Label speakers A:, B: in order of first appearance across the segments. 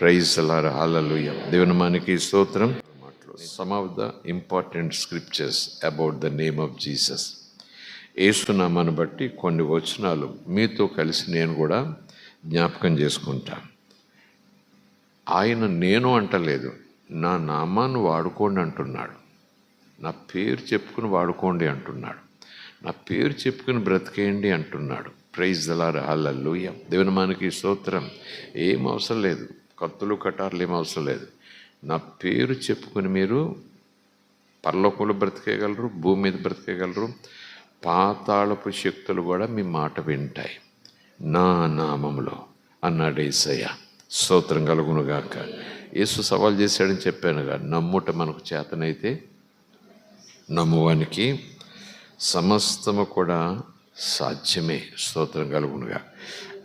A: Praise అలార hallelujah దేవుని మనకి స్తోత్రం. Some of the important scriptures about the name of Jesus ఏసునామాను బట్టి కొన్ని వచనాలు మీతో కలిసి నేను కూడా జ్ఞాపకం చేసుకుంటా. ఆయన నేను అంటలేదు నా నామాన్ని వాడుకోండి అంటున్నాడు. నా పేరు చెప్పుకుని వాడుకోండి అంటున్నాడు. నా పేరు చెప్పుకుని బ్రతికేయండి అంటున్నాడు. ప్రైజ్ దలార హల్లెలూయ దేవుని మనకి స్తోత్రం. ఏం అవసరం లేదు. కత్తులు కటార్లు ఏం అవసరం లేదు. నా పేరు చెప్పుకుని మీరు పరలోకంలో బ్రతికేయగలరు భూమి మీద బ్రతికేయగలరు. పాతాళపు శక్తులు కూడా మీ మాట వింటాయి. నా నామములో అన్నాడు ఏసయ్య. స్తోత్రం కలుగునుగాక. యేసు సవాల్ చేశాడని చెప్పానుగా నమ్ముట మనకు చేతనైతే నమ్మువానికి సమస్తము కూడా సాధ్యమే. స్తోత్రం కలుగునుగా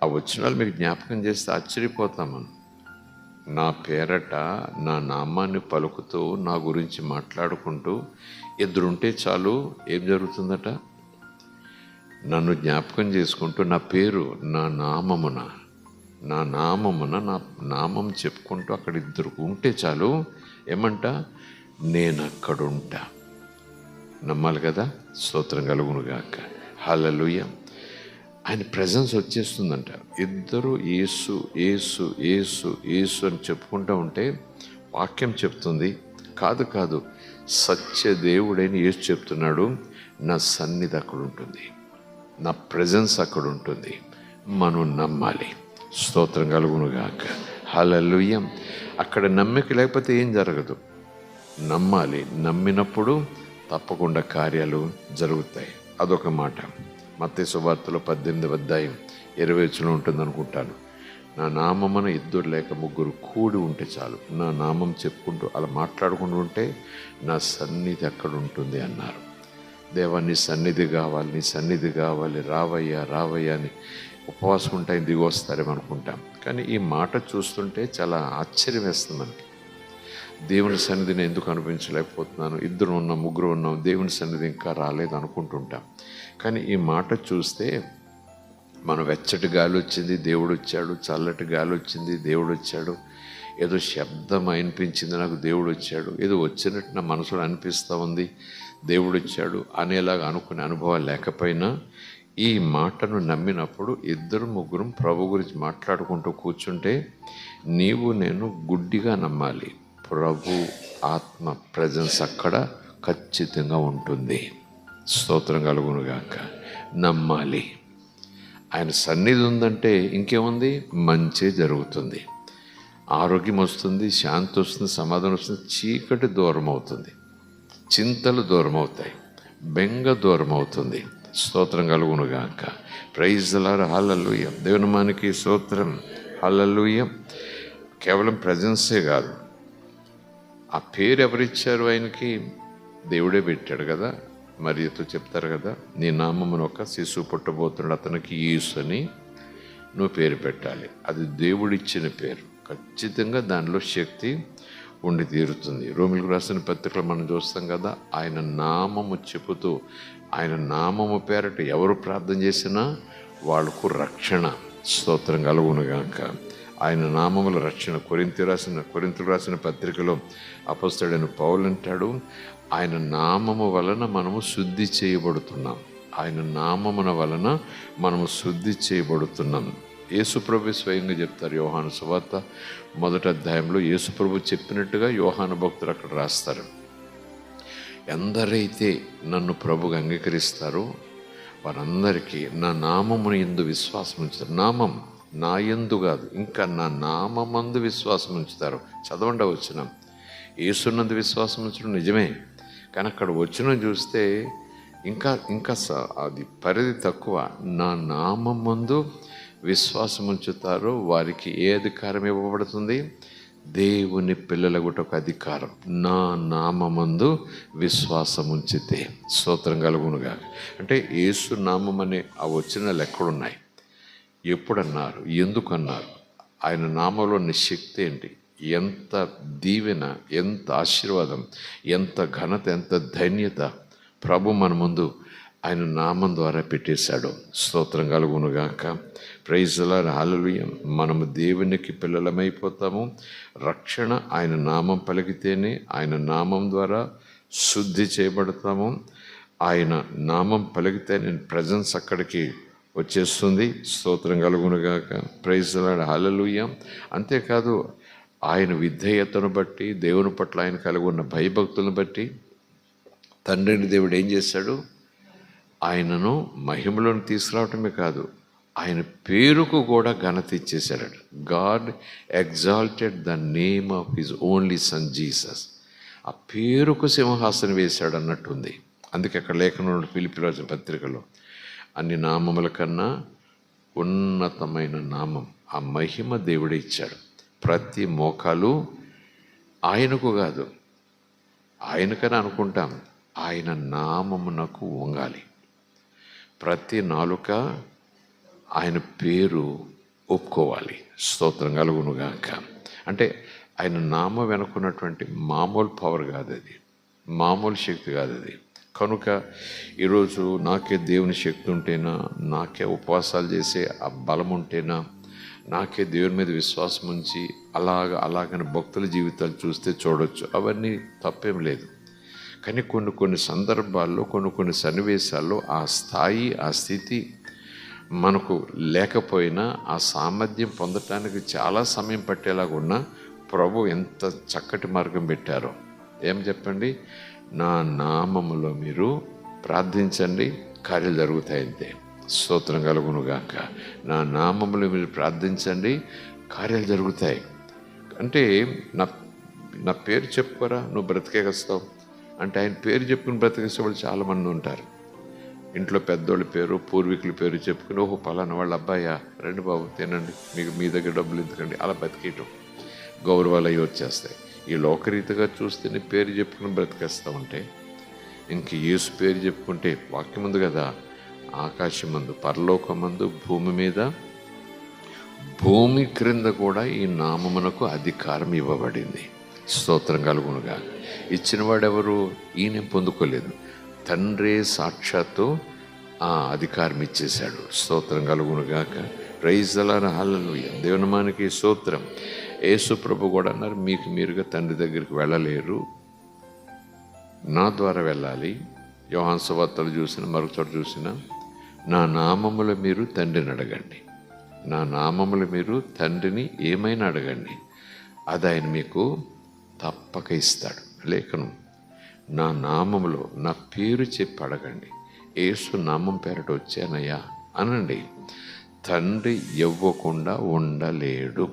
A: ఆ వచనాలు మీకు జ్ఞాపకం చేస్తే ఆశ్చర్యపోతాము నా పేరట నా నామాన్ని పలుకుతూ నా గురించి మాట్లాడుకుంటూ ఎదురుంటే చాలు ఏం జరుగుతుందట? నన్ను జ్ఞాపకం చేసుకుంటూ నా పేరు నా నామమున నా నామమున నా నామం చెప్పుకుంటూ అక్కడ ఇద్దరు ఉంటే చాలు ఏమంట? నేను అక్కడుంటా నమ్మాలి కదా? స్తోత్రం కలుగునుగాక. హల్లెలూయ. ఆయన ప్రజెన్స్ వచ్చేస్తుందంట. ఇద్దరు ఏసు ఏసు ఏసు ఏసు అని చెప్పుకుంటూ ఉంటే వాక్యం చెప్తుంది. కాదు కాదు. సత్య దేవుడైన యేసు చెప్తున్నాడు నా సన్నిధి అక్కడ ఉంటుంది. నా ప్రజెన్స్ అక్కడ ఉంటుంది. మనం నమ్మాలి. స్తోత్రం కలుగునుగాక హలలుయ్యం అక్కడ నమ్మిక లేకపోతే ఏం జరగదు. నమ్మాలి. నమ్మినప్పుడు తప్పకుండా కార్యాలు జరుగుతాయి. అదొక మాట. మత్తే సువార్తలో పద్దెనిమిది అధ్యాయం ఇరవై వచ్చిన ఉంటుంది అనుకుంటాను. నా నామమున ఇద్దరు లేక ముగ్గురు కూడి ఉంటే చాలు. నా నామం చెప్పుకుంటూ అలా మాట్లాడుకుంటూ ఉంటే నా సన్నిధి అక్కడ ఉంటుంది అన్నారు. దేవా నీ సన్నిధి కావాలి నీ సన్నిధి కావాలి. రావయ్యా రావయ్యా అని ఉపవాసం ఉంటాయి దిగి వస్తారేమనుకుంటాం. కానీ ఈ మాట చూస్తుంటే చాలా ఆశ్చర్యం వేస్తుంది మనకి. దేవుని సన్నిధిని ఎందుకు అనిపించలేకపోతున్నాను ఇద్దరు ఉన్నాం ముగ్గురు ఉన్నాం దేవుని సన్నిధి ఇంకా రాలేదు అనుకుంటుంటాం. కానీ ఈ మాట చూస్తే మనం వెచ్చటి గాలి వచ్చింది దేవుడు వచ్చాడు చల్లటి గాలి వచ్చింది దేవుడు వచ్చాడు. ఏదో శబ్దం అనిపించింది నాకు దేవుడు వచ్చాడు. ఏదో వచ్చినట్టు నా మనసులో అనిపిస్తూ ఉంది దేవుడు వచ్చాడు అనేలాగా అనుకునే అనుభవాలు లేకపోయినా ఈ మాటను నమ్మినప్పుడు ఇద్దరు ముగ్గురు ప్రభు గురించి మాట్లాడుకుంటూ కూర్చుంటే నీవు నేను గుడ్డిగా నమ్మాలి. ప్రభు ఆత్మ ప్రజెన్స్ అక్కడ ఖచ్చితంగా ఉంటుంది. స్తోత్రం కలుగునుగాక నమ్మాలి. ఆయన సన్నిధి ఉందంటే ఇంకేముంది? మంచి జరుగుతుంది. ఆరోగ్యం వస్తుంది శాంతి వస్తుంది సమాధానం వస్తుంది చీకటి దూరం అవుతుంది చింతలు దూరం అవుతాయి బెంగ దూరం అవుతుంది స్తోత్రం కలుగునుగాక ప్రైజ్లారు హలలుయ దేవునమానికి స్తోత్రం. హలలుయ కేవలం ప్రజెన్సే కాదు. ఆ పేరు ఎవరిచ్చారు ఆయనకి? దేవుడే పెట్టాడు కదా. మరియతో చెప్తారు కదా నీ నామమును ఒక శిశువు పుట్టబోతున్నాడు అతనికి యేసు అని నువ్వు పేరు పెట్టాలి. అది దేవుడిచ్చిన పేరు. ఖచ్చితంగా దానిలో శక్తి ఉండి తీరుతుంది. రోమిలకు రాసిన పత్రికలు మనం చూస్తాం కదా ఆయన నామము చెబుతూ ఆయన నామము పేరట ఎవరు ప్రార్థన చేసినా వాళ్ళకు రక్షణ స్తోత్రం కలుగునుగాక ఆయన నామముల రక్షణ కొరింతి రాసిన కొరింతలు రాసిన పత్రికలో అపస్తుడైన పౌలు అంటాడు ఆయన నామము వలన మనము శుద్ధి చేయబడుతున్నాం. ఆయన నామమున వలన మనము శుద్ధి చేయబడుతున్నాం. యేసుప్రభు స్వయంగా చెప్తారు యోహాను సువార్త మొదటి అధ్యాయంలో. యేసుప్రభు చెప్పినట్టుగా యోహాను భక్తులు అక్కడ రాస్తారు. ఎందరైతే నన్ను ప్రభుగా అంగీకరిస్తారో వారందరికీ నా నామమును ఎందు విశ్వాసం ఉంచుతారు. నామం నా ఎందు కాదు ఇంకా నా నామందు విశ్వాసం ఉంచుతారు. చదవండి వచ్చిన ఏసున్నందు విశ్వాసం ఉంచడం నిజమే కానీ అక్కడ వచ్చిన చూస్తే ఇంకా ఇంకా స- అది పరిధి తక్కువ. నా నామం ముందు విశ్వాసం ఉంచుతారో వారికి ఏ అధికారం ఇవ్వబడుతుంది? దేవుని పిల్లలకు ఒక అధికారం. నా నామందు విశ్వాసం ఉంచితే స్తోత్రం కలుగునుగా అంటే ఏసు నామం అనే ఆ వచ్చిన లెక్కలున్నాయి ఎప్పుడన్నారు? ఎందుకు అన్నారు ఆయన నామంలో ఉన్న శక్తి ఏంటి? ఎంత దీవెన ఎంత ఆశీర్వాదం ఎంత ఘనత ఎంత ధన్యత ప్రభు మన ముందు ఆయన నామం ద్వారా పెట్టేశాడు. స్తోత్రం కలుగునుగాక. ప్రైజ్ల హాలలుయ మనము దేవునికి పిల్లలమైపోతాము. రక్షణ ఆయన నామం పలికితేనే ఆయన నామం ద్వారా శుద్ధి చేయబడతాము. ఆయన నామం పలికితే నేను ప్రజెన్స్ అక్కడికి వచ్చేస్తుంది. స్తోత్రం కలుగునుగాక ప్రైజ్లాడు హలలుయ అంతేకాదు ఆయన విధేయతను బట్టి దేవుని పట్ల ఆయన కలిగి ఉన్న భయభక్తులను బట్టి తండ్రిని దేవుడు ఏం చేశాడు? ఆయనను మహిమలోని తీసుకురావటమే కాదు ఆయన పేరుకు కూడా ఘనత ఇచ్చేశాడు God exalted the name of his only son Jesus ఆ పేరుకు సింహాసనం వేశాడు అన్నట్టుంది అందుకే అక్కడ లేఖనంలో పిలిపి రాసిన పత్రికలో అన్ని నామముల కన్నా ఉన్నతమైన నామం ఆ మహిమ దేవుడే ఇచ్చాడు. ప్రతి మోకాలు ఆయనకు కాదు ఆయనకని అనుకుంటాం. ఆయన నామమునకు వంగాలి. ప్రతి నాలుక ఆయన పేరు ఒప్పుకోవాలి. స్తోత్రం కలుగునుగాక. అంటే ఆయన నామం వెనుకున్నటువంటి మామూలు పవర్ కాదు అది. మామూలు శక్తి కాదు అది. కనుక ఈరోజు నాకే దేవుని శక్తి ఉంటేనా నాకే ఉపవాసాలు చేసే ఆ బలం ఉంటేనా నాకే దేవుని మీద విశ్వాసం ఉంచి అలాగ అలాగని భక్తుల జీవితాలు చూస్తే చూడొచ్చు. అవన్నీ తప్పేం లేదు. కానీ కొన్ని కొన్ని సందర్భాల్లో కొన్ని కొన్ని సన్నివేశాల్లో ఆ స్థాయి ఆ స్థితి మనకు లేకపోయినా ఆ సామర్థ్యం పొందటానికి చాలా సమయం పట్టేలాగా ఉన్న ప్రభు ఎంత చక్కటి మార్గం పెట్టారో. ఏం చెప్పండి? నా నామములో మీరు ప్రార్థించండి. కార్యాలు జరుగుతాయి అంతే. స్తోత్రం కలుగునుగాక. నా నామములో మీరు ప్రార్థించండి. కార్యాలు జరుగుతాయి. అంటే నా నా పేరు చెప్పుకోరా? నువ్వు బ్రతికేస్తావు అంటే ఆయన పేరు చెప్పుకుని బ్రతికేసే వాళ్ళు చాలామంది ఉంటారు. ఇంట్లో పెద్దోళ్ళ పేరు పూర్వీకుల పేరు చెప్పుకుని ఓహో పలానా వాళ్ళ అబ్బాయా? రండి బాబు తినండి. మీకు మీ దగ్గర డబ్బులు ఎందుకండి? అలా బతికేయటం గౌరవాలు అవి వచ్చేస్తాయి. ఈ లోకరీతిగా చూస్తే నీ పేరు చెప్పుకుని బ్రతికేస్తా ఉంటే ఇంక యేసు పేరు చెప్పుకుంటే వాక్యం ఉంది కదా ఆకాశం మందు పరలోకం మందు భూమి మీద భూమి క్రింద కూడా ఈ నామమునకు అధికారం ఇవ్వబడింది. స్తోత్రం కలుగునుగా. ఇచ్చినవాడెవరు? ఈయన పొందుకోలేదు. తండ్రే సాక్షాత్తు ఆ అధికారం ఇచ్చేశాడు స్తోత్రం కలుగునుగాక. ప్రైజల హల్లలు దేవనమానికి సూత్రం యేసు ప్రభు కూడా అన్నారు మీకు మీరుగా తండ్రి దగ్గరికి వెళ్ళలేరు. నా ద్వారా వెళ్ళాలి. యోహాన్ సువార్తలు చూసిన మరొక చోట చూసిన నా నామముల మీరు తండ్రిని అడగండి. నా నామముల మీరు తండ్రిని ఏమైనా అడగండి. అది ఆయన మీకు తప్పక ఇస్తాడు. లేఖనం. నా నామములో నా పేరు చెప్పి అడగండి. ఏసు నామం పేరట వచ్చానయ్యా. అనండి. తండ్రి ఇవ్వకుండా ఉండలేడు.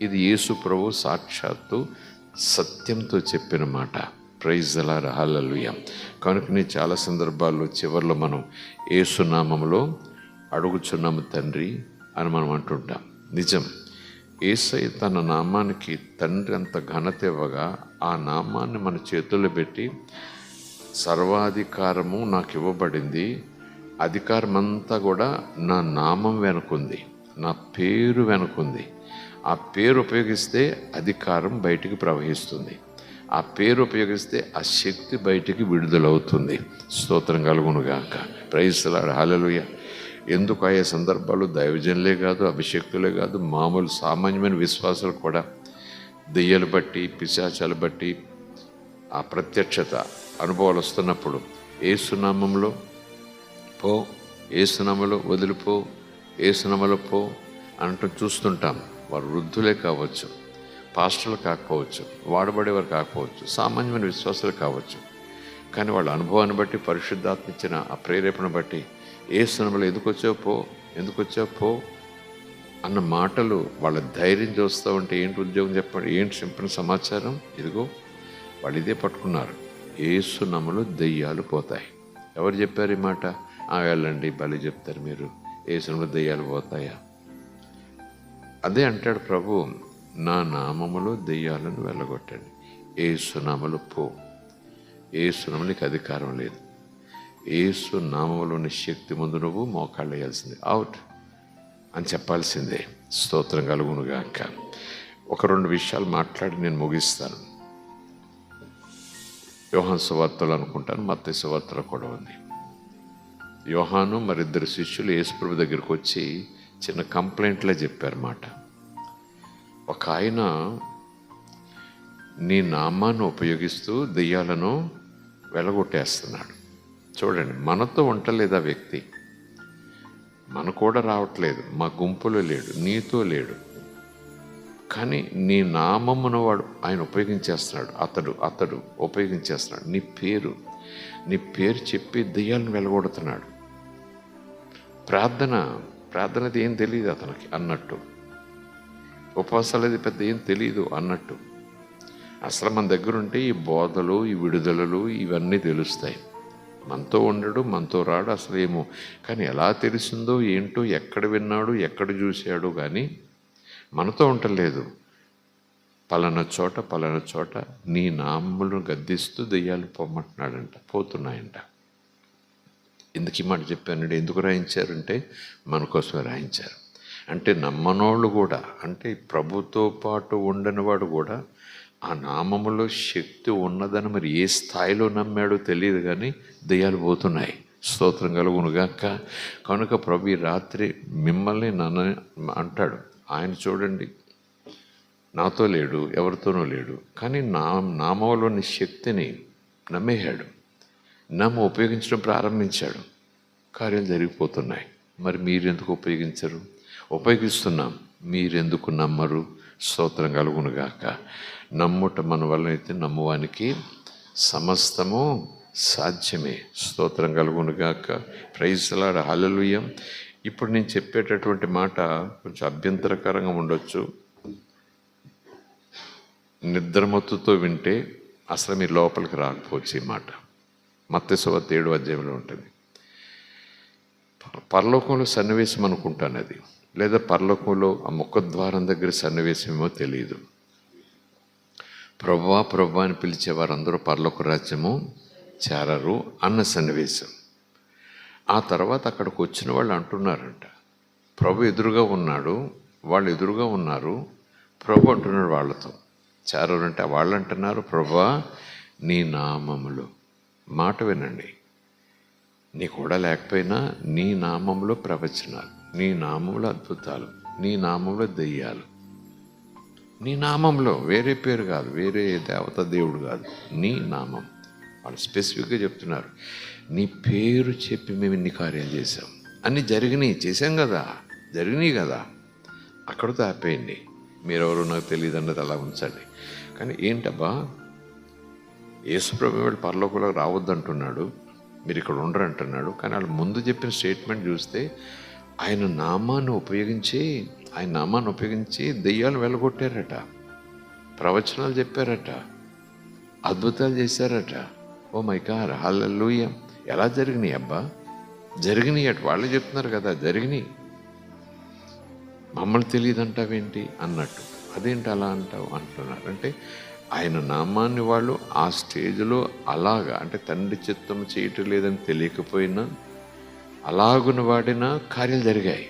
A: ఇది యేసు ప్రభు సాక్షాత్తు సత్యంతో చెప్పిన మాట. ప్రైజ్ అలా రహాలలుయ కనుకనే చాలా సందర్భాల్లో చివరిలో మనం ఏసునామంలో అడుగుచున్నాము తండ్రి అని మనం అంటుంటాం. నిజం. ఏసై తన నామానికి తండ్రి అంత ఘనత ఇవ్వగా ఆ నామాన్ని మన చేతుల్లో పెట్టి సర్వాధికారము నాకు ఇవ్వబడింది అధికారం అంతా కూడా నా నామం వెనుకుంది నా పేరు వెనుకుంది. ఆ పేరు ఉపయోగిస్తే అధికారం బయటికి ప్రవహిస్తుంది. ఆ పేరు ఉపయోగిస్తే ఆ శక్తి బయటికి విడుదలవుతుంది. స్తోత్రం కలుగునుగాక. ప్రైస్లాడు హాలలుయ ఎందుకు ఆయా సందర్భాలు దైవజనులే కాదు అభిషక్తులే కాదు మామూలు సామాన్యమైన విశ్వాసాలు కూడా దెయ్యలు బట్టి పిశాచాలు బట్టి ఆ ప్రత్యక్షత అనుభవాలు వస్తున్నప్పుడు ఏసునామంలో పో ఏసునమలో వదిలిపో ఏసునమలో పో అంటూ చూస్తుంటాం. వారు వృద్ధులే కావచ్చు పాస్టర్లు కాకపోవచ్చు వాడబడేవారు కాకపోవచ్చు సామాన్యమైన విశ్వాసాలు కావచ్చు. కానీ వాళ్ళ అనుభవాన్ని బట్టి పరిశుద్ధాత్మ ఇచ్చిన ఆ ప్రేరేపణ బట్టి ఏ సినిమాలో ఎందుకు వచ్చావు పో ఎందుకు వచ్చావు పో అన్న మాటలు వాళ్ళ ధైర్యం చూస్తూ ఉంటే ఏంటి ఉద్యోగం చెప్పండి ఏంటి సింపుల్ సమాచారం? ఇదిగో వాళ్ళు ఇదే పట్టుకున్నారు. ఏసునములు దెయ్యాలు పోతాయి. ఎవరు చెప్పారు ఈ మాట? వెళ్ళండి బలి చెప్తారు మీరు. ఏసునములు దెయ్యాలు పోతాయా? అదే అంటాడు ప్రభు నా నామములో దెయ్యాలను వెళ్ళగొట్టండి. ఏసునామలు పో. ఏసునామనికి అధికారం లేదు. ఏసు నామములోని శక్తి ముందు నువ్వు మోకాళ్ళు వేయాల్సిందే. అవుట్ అని చెప్పాల్సిందే. స్తోత్రం కలుగునుగాక ఒక రెండు విషయాలు మాట్లాడి నేను ముగిస్తాను. యోహన్ సువార్తలు అనుకుంటాను మత్త సువార్తలు కూడా ఉంది. యోహాను మరిద్దరు శిష్యులు యేసుప్రభు దగ్గరికి వచ్చి చిన్న కంప్లైంట్లే చెప్పారన్నమాట. ఒక ఆయన నీ నామాన్ని ఉపయోగిస్తూ దెయ్యాలను వెలగొట్టేస్తున్నాడు. చూడండి మనతో ఉండలేదా వ్యక్తి? మన కూడా రావట్లేదు మా గుంపులో లేడు నీతో లేడు. కానీ నీ నామమును వాడు ఆయన ఉపయోగించేస్తున్నాడు అతడు అతడు ఉపయోగించేస్తున్నాడు. నీ పేరు నీ పేరు చెప్పి దెయ్యాలను వెలగొడుతున్నాడు. ప్రార్థన ప్రార్థనది ఏం తెలియదు అతనికి అన్నట్టు. ఉపవాసాలు అది పెద్ద ఏం తెలియదు అన్నట్టు. అసలు మన దగ్గర ఉంటే ఈ బోధలు ఈ విడుదలలు ఇవన్నీ తెలుస్తాయి. మనతో ఉండడు మనతో రాడు అసలు ఏమో. కానీ ఎలా తెలిసిందో ఏంటో ఎక్కడ విన్నాడు ఎక్కడ చూశాడు కానీ మనతో ఉండలేదు పలానా చోట పలానా చోట నీ నామ్ములను గద్దిస్తూ దెయ్యాలు పొమ్మంటున్నాడంట పోతున్నాయంట. ఎందుకు ఈ మాట చెప్పానండి. ఎందుకు రాయించారంటే మన కోసమే రాయించారు. అంటే నమ్మనోళ్ళు కూడా అంటే ప్రభుతో పాటు ఉండని వాడు కూడా ఆ నామములో శక్తి ఉన్నదని మరి ఏ స్థాయిలో నమ్మాడో తెలియదు కానీ దెయ్యాలు పోతున్నాయి. స్తోత్రం కలుగునుగాక. కనుక ప్రభు ఈ రాత్రి మిమ్మల్ని నన్ను అంటాడు ఆయన చూడండి నాతో లేడు ఎవరితోనూ లేడు కానీ నా నామంలోని శక్తిని నమ్మేశాడు. నమ్మ ఉపయోగించడం ప్రారంభించాడు. కార్యాలు జరిగిపోతున్నాయి. మరి మీరెందుకు ఉపయోగించరు? ఉపయోగిస్తున్నాం. మీరెందుకు నమ్మరు? స్తోత్రం కలుగునుగాక నమ్ముట మన వల్ల అయితే నమ్మువానికి సమస్తము సాధ్యమే. స్తోత్రం కలుగునుగాక ప్రైజ్లాడ హలలుయం ఇప్పుడు నేను చెప్పేటటువంటి మాట కొంచెం అభ్యంతరకరంగా ఉండొచ్చు. నిద్రమత్తుతో వింటే అసలు మీరు లోపలికి రాకపోవచ్చు ఈ మాట. మత్స్యవత్ ఏడు అధ్యాయంలో ఉంటుంది. పరలోకంలో సన్నివేశం అనుకుంటాను అది. లేదా పరలోకంలో ఆ ముఖద్వారం దగ్గర సన్నివేశం ఏమో తెలియదు. ప్రభా ప్రభు అని పిలిచే వారందరూ పర్లోక రాజ్యము చేరరు అన్న సన్నివేశం. ఆ తర్వాత అక్కడికి వచ్చిన వాళ్ళు అంటున్నారంట. ప్రభు ఎదురుగా ఉన్నాడు వాళ్ళు ఎదురుగా ఉన్నారు. ప్రభు అంటున్నాడు వాళ్ళతో. చేరరు అంటే వాళ్ళు అంటున్నారు ప్రభా నీ నామములు. మాట వినండి. నీ కూడా లేకపోయినా నీ నామంలో ప్రవచనాలు నీ నామంలో అద్భుతాలు నీ నామంలో దెయ్యాలు. నీ నామంలో వేరే పేరు కాదు వేరే దేవత దేవుడు కాదు నీ నామం. వాళ్ళు స్పెసిఫిక్గా చెప్తున్నారు. నీ పేరు చెప్పి మేము ఇన్ని కార్యాలు చేసాం అన్ని జరిగినాయి చేశాం కదా జరిగినాయి కదా. అక్కడితో ఆపేయండి. మీరెవరో నాకు తెలియదు అన్నది అలా ఉంచండి. కానీ ఏంటబ్బా యేసుప్రభు వాడు పరలోకంలోకి రావద్దంటున్నాడు మీరు ఇక్కడ ఉండరు అంటున్నాడు. కానీ వాళ్ళు ముందు చెప్పిన స్టేట్మెంట్ చూస్తే ఆయన నామాన్ని ఉపయోగించి ఆయన నామాన్ని ఉపయోగించి దెయ్యాలు వెళ్ళగొట్టారట. ప్రవచనాలు చెప్పారట. అద్భుతాలు చేశారట. ఓ మై గాడ్ ఎలా జరిగినాయి అబ్బా? జరిగినాయి అటు వాళ్ళు చెప్తున్నారు కదా జరిగినాయి. మమ్మల్ని తెలియదు అంటావేంటి అన్నట్టు. అదేంటి అలా అంటావు? అంటున్నారు. అంటే ఆయన నామాన్ని వాళ్ళు ఆ స్టేజ్లో అలాగా అంటే తండ్రి చిత్తం చేయటం లేదని తెలియకపోయినా అలాగున వాడిన కార్యాలు జరిగాయి.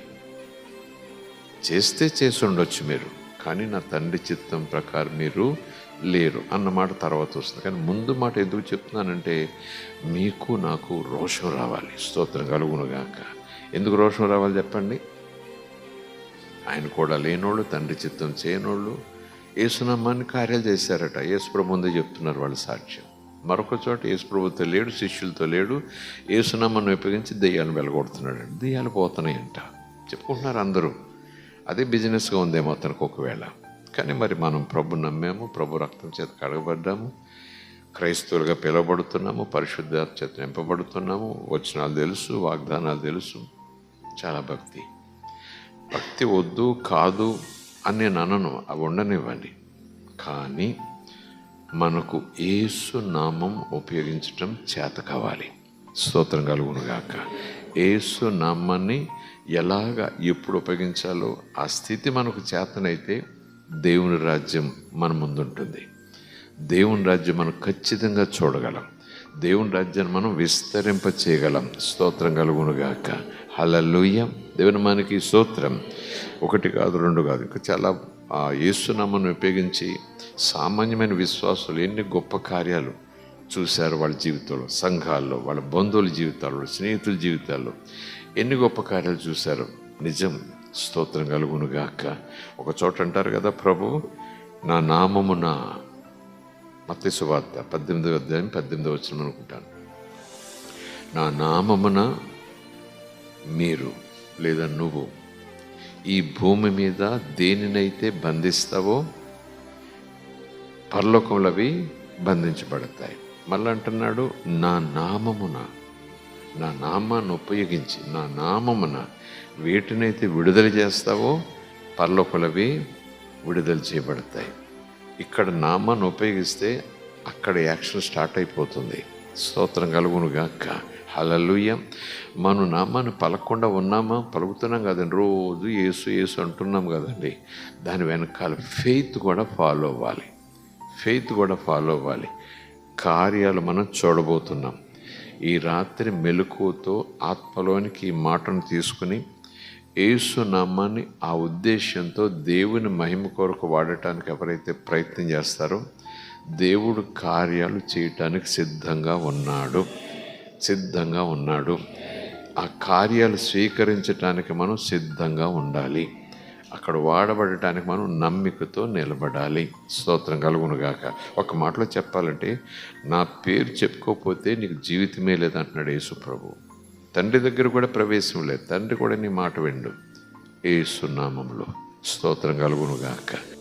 A: చేస్తే చేసి ఉండొచ్చు మీరు కానీ నా తండ్రి చిత్తం ప్రకారం మీరు లేరు అన్నమాట తర్వాత వస్తుంది. కానీ ముందు మాట ఎందుకు చెప్తున్నానంటే మీకు నాకు రోషం రావాలి స్తోత్రం కలుగునుగాక ఎందుకు రోషం రావాలి చెప్పండి? ఆయన కూడా లేనోళ్ళు తండ్రి చిత్తం చేయనోళ్ళు యేసునమ్మాన్ని కార్యాలు చేశారట. యేసుప్రభు ముందే చెప్తున్నారు వాళ్ళ సాక్ష్యం. మరొక చోట యేసుప్రభుతో లేడు శిష్యులతో లేడు. యేసునమ్మను ఉపయోగించి దెయ్యాలను వెలగొడుతున్నాడు దెయ్యాలు పోతున్నాయంట. చెప్పుకుంటున్నారు అందరూ. అదే బిజినెస్గా ఉందేమో అతనికి ఒకవేళ. కానీ మరి మనం ప్రభు నమ్మాము ప్రభు రక్తం చేత కడగబడ్డాము క్రైస్తవులుగా పిలువబడుతున్నాము పరిశుద్ధ చేత నింపబడుతున్నాము వచనాలు తెలుసు వాగ్దానాలు తెలుసు. చాలా భక్తి. భక్తి వద్దు కాదు అని నేను అనను అవి ఉండనివ్వండి. కానీ మనకు ఏసు నామం ఉపయోగించటం చేత కావాలి. స్తోత్రం కలుగునుగాక ఏసు నామాన్ని ఎలాగ ఎప్పుడు ఉపయోగించాలో ఆ స్థితి మనకు చేతనైతే దేవుని రాజ్యం మన ముందుంటుంది. దేవుని రాజ్యం మనం ఖచ్చితంగా చూడగలం. దేవుని రాజ్యాన్ని మనం విస్తరింప చేయగలం స్తోత్రం కలుగునుగాక హలలుయ్య దేవుని మనకి సూత్రం ఒకటి కాదు రెండు కాదు. ఇంకా చాలా ఆ యేసునామను ఉపయోగించి సామాన్యమైన విశ్వాసులు ఎన్ని గొప్ప కార్యాలు చూశారు వాళ్ళ జీవితంలో సంఘాల్లో వాళ్ళ బంధువుల జీవితాల్లో స్నేహితుల జీవితాల్లో. ఎన్ని గొప్ప కార్యాలు చూశారు. నిజం స్తోత్రం కలుగునుగాక ఒక చోట అంటారు కదా ప్రభు నా నామమున మత్తి సువార్త పద్దెనిమిదో అధ్యాయం పద్దెనిమిదో వచ్చిన అనుకుంటాను. నా నామమున మీరు లేదా నువ్వు ఈ భూమి మీద దేనినైతే బంధిస్తావో పర్లోకములవి బంధించబడతాయి. మళ్ళీ అంటున్నాడు నా నామమున నా నామాన్ని ఉపయోగించి నా నామమున వేటినైతే విడుదల చేస్తావో పర్లోకులవి విడుదల చేయబడతాయి. ఇక్కడ నామాన్ని ఉపయోగిస్తే అక్కడ యాక్షన్ స్టార్ట్ అయిపోతుంది. స్తోత్రం కలుగునుగాక. హలలుయ మన నామాన్ని పలకుండా ఉన్నామా? పలుకుతున్నాం కదండి. రోజు ఏసు యేసు అంటున్నాం కదండి. దాని వెనకాల ఫెయిత్ కూడా ఫాలో అవ్వాలి. ఫెయిత్ కూడా ఫాలో అవ్వాలి. కార్యాలు మనం చూడబోతున్నాం. ఈ రాత్రి మెలకువతో ఆత్మలోనికి ఈ మాటను తీసుకుని యేసు నామాన్ని ఆ ఉద్దేశంతో దేవుని మహిమ కొరకు వాడటానికి ఎవరైతే ప్రయత్నం చేస్తారో దేవుడు కార్యాలు చేయటానికి సిద్ధంగా ఉన్నాడు. సిద్ధంగా ఉన్నాడు. ఆ కార్యాలు స్వీకరించటానికి మనం సిద్ధంగా ఉండాలి. అక్కడ వాడబడటానికి మనం నమ్మికతో నిలబడాలి. స్తోత్రం కలుగునుగాక ఒక మాటలో చెప్పాలంటే నా పేరు చెప్పుకోకపోతే నీకు జీవితమే లేదంటున్నాడు యేసుప్రభు. తండ్రి దగ్గర కూడా ప్రవేశం లేదు. తండ్రి కూడా నీ మాట విండు. ఏసునామంలో స్తోత్రం కలుగునుగాక